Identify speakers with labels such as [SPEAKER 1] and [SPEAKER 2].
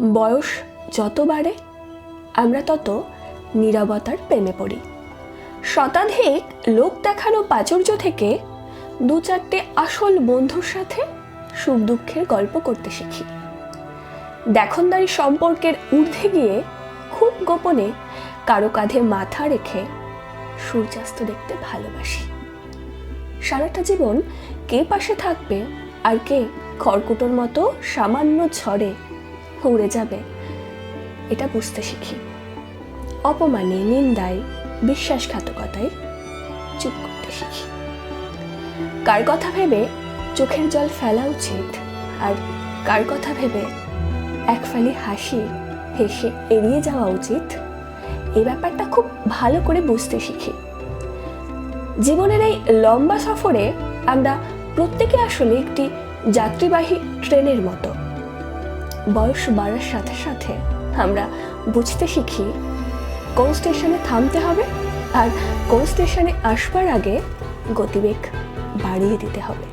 [SPEAKER 1] বয়স যত বাড়ে, আমরা তত নীরবতার প্রেমে পড়ি। শতাধিক লোক দেখানো প্রাচুর্য থেকে দু চারটে আসল বন্ধুর সাথে সুখ দুঃখের গল্প করতে শিখি। দেখনদারি সম্পর্কের ঊর্ধ্বে গিয়ে খুব গোপনে কারও কাঁধে মাথা রেখে সূর্যাস্ত দেখতে ভালোবাসি। সারাটা জীবন কে পাশে থাকবে আর কে খড়কুটোর মতো সামান্য ঝড়ে উড়ে যাবে। এটা বুঝতে শিখি। অপমানে, নিন্দায়, বিশ্বাসঘাতকতায় চুপ করতে শিখি। কার কথা ভেবে চোখের জল ফেলা উচিত আর কার কথা ভেবে এক ফালি হাসি হেসে এড়িয়ে যাওয়া উচিত এই ব্যাপারটা খুব ভালো করে বুঝতে শিখি। জীবনের এই লম্বা সফরে আমরা প্রত্যেকে আসলে একটি যাত্রীবাহী ট্রেনের মতো বয়স বাড়ার সাথে সাথে আমরা বুঝতে শিখি কোন স্টেশনে থামতে হবে আর কোন স্টেশনে আসবার আগে গতিবেগ বাড়িয়ে দিতে হবে।